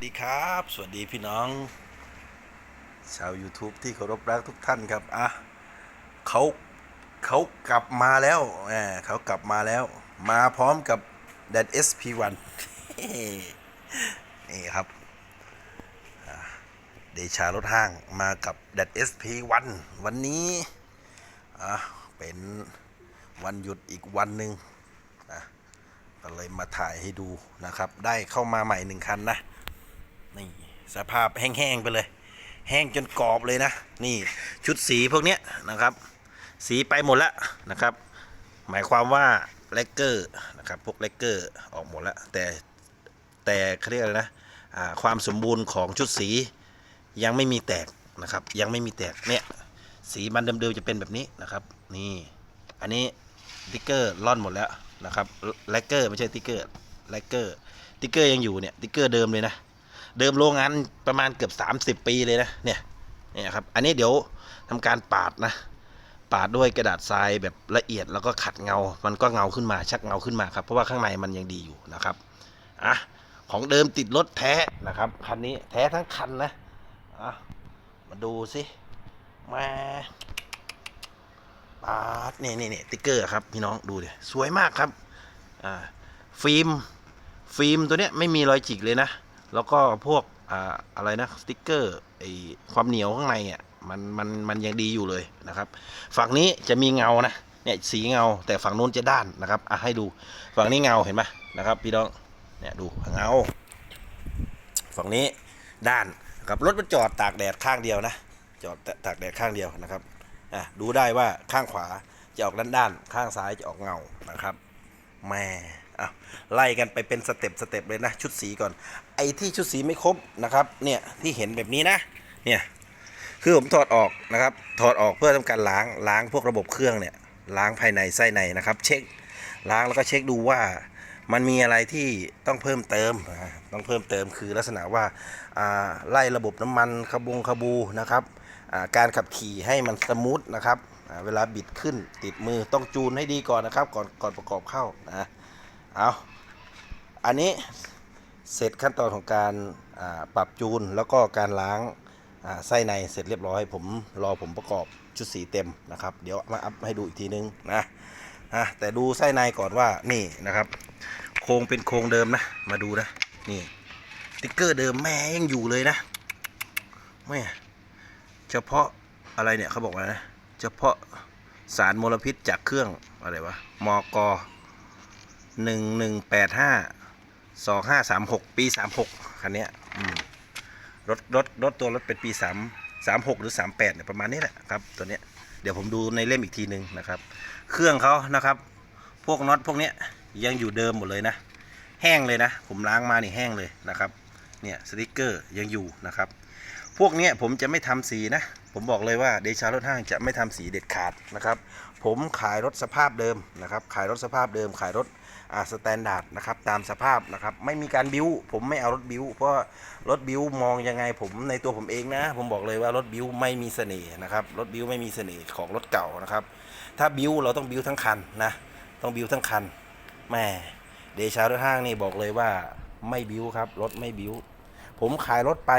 สวัสดีครับ สวัสดีพี่น้อง ชาว YouTube ที่เคารพรักทุกท่านครับ อะเขาเขากลับมาแล้วแหมเขากลับมาแล้ว มาพร้อมกับ d a d SP1 นี่ครับเดชารถห้างมากับ d a d SP1 วันนี้ อะ เป็นวันหยุดอีกวันหนึ่งอะก็เลยมาถ่ายให้ดูนะครับ ได้เข้ามาใหม่หนึ่งคันนะ นี่สภาพแห้งๆไปเลย แห้งจนกรอบเลยนะ นี่ชุดสีพวกเนี้ยนะครับ สีไปหมดแล้วนะครับ หมายความว่าแลกเกอร์นะครับพวกแลกเกอร์ออกหมดแล้ว แต่แต่เขาเรียกอะไรนะความสมบูรณ์ของชุดสียังไม่มีแตกนะครับ ยังไม่มีแตกเนี่ยสีมันเดิมๆจะเป็นแบบนี้นะครับ นี่อันนี้ติ๊กเกอร์ล่อนหมดแล้วนะครับแลกเกอร์ไม่ใช่ติ๊กเกอร์แลกเกอร์ติ๊กเกอร์ยังอยู่เนี่ยติ๊กเกอร์เดิมเลยนะ เดิมโรงงานประมาณเกือบ 30 ปีเลยนะเนี่ยเนี่ยครับ อันนี้เดี๋ยวทำการปาดนะ ปาดด้วยกระดาษทรายแบบละเอียดแล้วก็ขัดเงา มันก็เงาขึ้นมาชักเงาขึ้นมาครับ เพราะว่าข้างในมันยังดีอยู่นะครับอะของเดิมติดรถแท้นะครับคันนี้แท้ทั้งคันนะอะมาดูสิมาปาดนี่นี่นี่ติ๊กเกอร์ครับพี่น้องดูดิสวยมากครับอ่าฟิล์มฟิล์มตัวเนี้ยไม่มีรอยจิกเลยนะ แล้วก็พวกอ่าอะไรนะสติกเกอร์ไอความเหนียวข้างในอะมันมันมันยังดีอยู่เลยนะครับ ฝั่งนี้จะมีเงานะเนี่ยสีเงาแต่ฝั่งนู้นจะด้านนะครับอะให้ดูฝั่งนี้เงาเห็นไหมนะครับ พี่น้องเนี่ยดูเงา ฝั่งนี้ด้านนะครับรถมันจอดตากแดดข้างเดียวนะจอดตากแดดข้างเดียวนะครับอะดูได้ว่าข้างขวาจะออกด้านด้านข้างซ้ายจะออกเงานะครับแม่ อะไล่กันไปเป็นสเต็ปสเต็ปเลยนะชุดสีก่อน ไอ้ที่ชุดสีไม่ครบนะครับเนี่ยที่เห็นแบบนี้นะเนี่ยคือผมถอดออกนะครับถอดออกเพื่อทำการล้างล้างพวกระบบเครื่องเนี่ยล้างภายในไส้ในนะครับ เช็คล้างแล้วก็เช็คดูว่ามันมีอะไรที่ต้องเพิ่มเติม ต้องเพิ่มเติมคือลักษณะว่าไล่ระบบน้ำมันขบงขบูนะครับการขับขี่ให้มันสมูทนะครับเวลาบิดขึ้นติดมือต้องจูนให้ดีก่อนนะครับ ก่อนก่อนประกอบเข้านะ เอาอันนี้เสร็จขั้นตอนของการปรับจูนแล้วก็การล้างไส้ในเสร็จเรียบร้อย ผมรอผมประกอบชุดสีเต็มนะครับ เดี๋ยวมาอัพให้ดูอีกทีนึงนะอะแต่ดูไส้ในก่อนว่านี่นะครับ โครงเป็นโครงเดิมนะ มาดูนะ นี่ติ๊กเกอร์เดิมแม่ยังอยู่เลยนะแม่เฉพาะอะไรเนี่ยเขาบอกว่านะ เฉพาะสารมลพิษจากเครื่องอะไรวะมอก หนึ่งหนึ่งแปดห้าสองห้าสามหกปีสามหกคันเนี้ยอืมรถรถรถตัวรถเป็นปีสามสามหกหรือสามแปดเนี่ยประมาณนี้แหละครับตัวเนี้ยเดี๋ยวผมดูในเล่มอีกทีหนึ่งนะครับ เครื่องเขานะครับ พวกน็อตพวกเนี้ยยังอยู่เดิมหมดเลยนะ แห้งเลยนะ ผมล้างมานี่แห้งเลยนะครับเนี่ยสติกเกอร์ยังอยู่นะครับ พวกเนี้ยผมจะไม่ทำสีนะ ผมบอกเลยว่าเดชารถห้างจะไม่ทำสีเด็ดขาดนะครับ ผมขายรถสภาพเดิมนะครับ ขายรถสภาพเดิม ขายรถ สแตนดาร์ดนะครับตามสภาพนะครับไม่มีการบิ้วผมไม่เอารถบิ้วเพราะรถบิ้วมองยังไงผมในตัวผมเองนะ ผมบอกเลยว่ารถบิ้วไม่มีเสน่ห์นะครับรถบิ้วไม่มีเสน่ห์ของรถเก่านะครับ ถ้าบิ้วเราต้องบิ้วทั้งคันนะต้องบิ้วทั้งคันแม่เดชารถห้างนี่บอกเลยว่าไม่บิ้วครับรถไม่บิ้วผมขายรถไป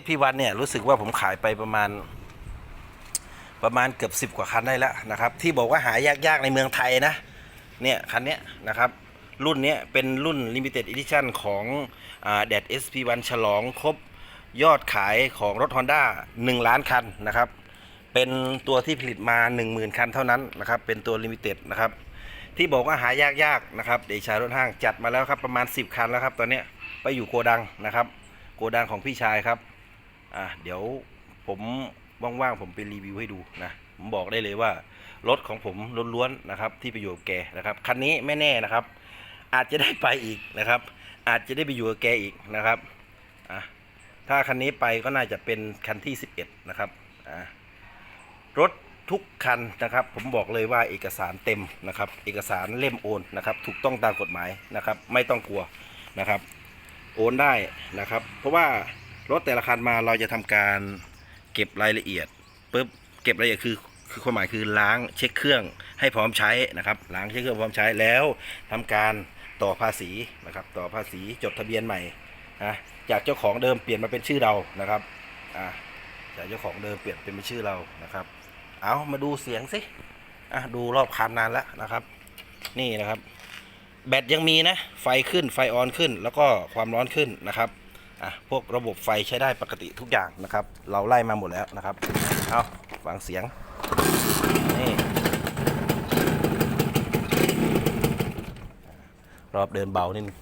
SP1 เนี่ยรู้สึกว่าผมขายไปประมาณประมาณเกือบสิบกว่าคันได้แล้วนะครับ ที่บอกว่าหายากๆในเมืองไทยนะ เนี่ยคันเนี้ยนะครับรุ่นนี้เป็นรุ่น Limited Edition ของแดด SP1 ฉลองครบยอดขายของรถ Honda 1 ล้านคันนะครับ เป็นตัวที่ผลิตมา 10,000 คันเท่านั้นนะครับ เป็นตัว Limited นะครับ ที่บอกว่าหายากๆนะครับ เดชารถห้างจัดมาแล้วครับ ประมาณ 10 คันแล้วครับ ตอนนี้ไปอยู่โกดังนะครับ โกดังของพี่ชายครับ อะเดี๋ยวผมว่างๆผมไปรีวิวให้ดูนะ ผมบอกได้เลยว่ารถของผมล้วนๆนะครับ ที่ไปอยู่กับแกนะครับคันนี้ไม่แน่นะครับ อาจจะได้ไปอีกนะครับ อาจจะได้ไปอยู่กับแกอีกนะครับอะถ้าคันนี้ไปก็น่าจะเป็นคันที่ 11 นะครับอะรถทุกคันนะครับ ผมบอกเลยว่าเอกสารเต็มนะครับ เอกสารเล่มโอนนะครับ ถูกต้องตามกฎหมายนะครับ ไม่ต้องกลัวนะครับ โอนได้นะครับ เพราะว่ารถแต่ละคันมาเราจะทำการเก็บรายละเอียดปุ๊บ เก็บรายละเอียดคือคือความหมายคือล้างเช็คเครื่องให้พร้อมใช้นะครับล้างเช็คเครื่องพร้อมใช้แล้วทำการต่อภาษีนะครับ ต่อภาษีจดทะเบียนใหม่นะจากเจ้าของเดิมเปลี่ยนมาเป็นชื่อเรานะครับอ่าจากเจ้าของเดิมเปลี่ยนเป็นชื่อเรานะครับ เอามาดูเสียงสิอะดูรอบคันนานแล้วนะครับ นี่นะครับ แบตยังมีนะไฟขึ้นไฟออนขึ้น แล้วก็ความร้อนขึ้นนะครับอะพวกระบบไฟใช้ได้ปกติทุกอย่างนะครับ เราไล่มาหมดแล้วนะครับเอา ฟังเสียง นี่ รอบเดินเบานิดนึง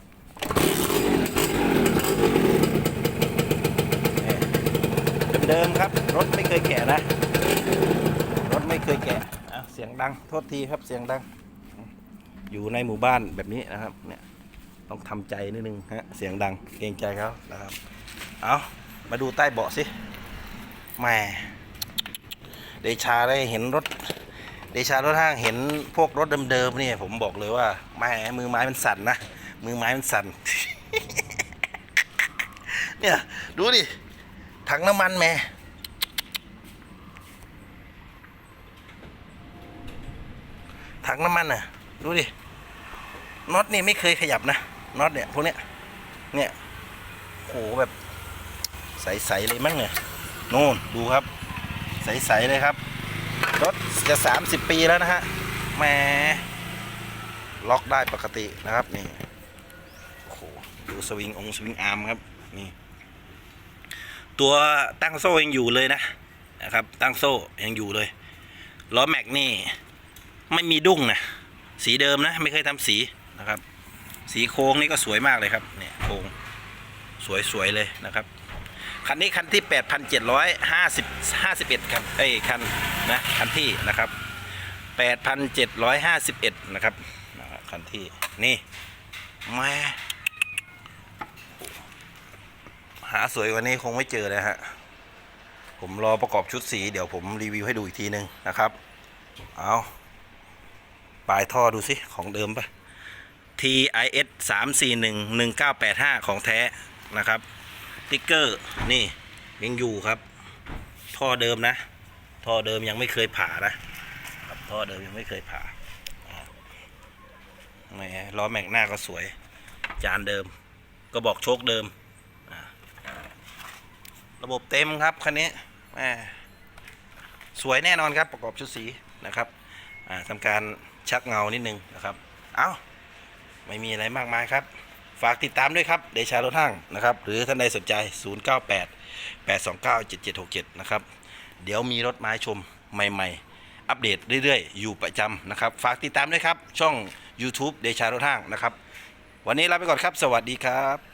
เดิมครับ รถไม่เคยแกะนะ รถไม่เคยแกะอ่เสียงดัง โทษทีครับเสียงดัง อยู่ในหมู่บ้านแบบนี้นะครับเนี่ยต้องทำใจนิดนึงฮะเสียงดังเกรงใจเขานะครับ เอามาดูใต้เบาะสิแหม เดชาได้เห็นรถ เดชารถห้างเห็นพวกรถเดิมๆเนี่ยผมบอกเลยว่าแม่มือไม้มันสั่นนะ มือไม้มันสั่น เนี่ย ดูดิ ถังน้ำมันแม่ถังน้ำมันน่ะ ดูดิน็อตนี่ไม่เคยขยับนะน็อตเนี่ยพวกเนี้ยเนี่ยโหแบบใสๆเลยมั้งเนี่ย โน่นดูครับ ใส ๆ เลยครับ รถจะ 30 ปีแล้วนะฮะแหมล็อกได้ปกตินะครับนี่โอ้โหดูสวิงองสวิงอาร์มครับนี่ตัวตั้งโซ่ยังอยู่เลยนะนะครับ ตั้งโซ่ยังอยู่เลยล้อแม็กนี่ไม่มีดุ้งนะสีเดิมนะ ไม่เคยทำสีนะครับ สีโค้งนี่ก็สวยมากเลยครับเนี่ยโค้งสวยๆเลยนะครับ คันนี้คันที่ 8,750 51คันเอ้ยคันนะคันที่นะครับ 8,751 นะครับนะครับคันที่นี่แม่หาสวยกว่านี้คงไม่เจอเลยฮะผมรอประกอบชุดสี เดี๋ยวผมรีวิวให้ดูอีกทีนึงนะครับ เอาปลายท่อดูสิของเดิมปะ TIS 3 4 1 1 9 8 5 ของแท้นะครับ ติ๊กเกอร์นี่ยังอยู่ครับ ท่อเดิมนะ ท่อเดิมยังไม่เคยผ่านะครับท่อเดิมยังไม่เคยผ่าอ่าแหมล้อแม็กหน้าก็สวย จานเดิม ก็บอกโชคเดิม ระบบเต็มครับคันนี้สวยแน่นอนครับประกอบชุดสีนะครับทำการชักเงานิดนึงนะครับ เอาไม่มีอะไรมากมายครับ ฝากติดตามด้วยครับเดชารถห้างนะครับ หรือท่านใดสนใจ 098 829 7767 นะครับ เดี๋ยวมีรถไม้ชมใหม่ ๆ อัปเดตเรื่อยๆ อยู่ประจำนะครับ ฝากติดตามด้วยครับ ช่อง YouTube เดชารถห้างนะครับ วันนี้ลาไปก่อนครับ สวัสดีครับ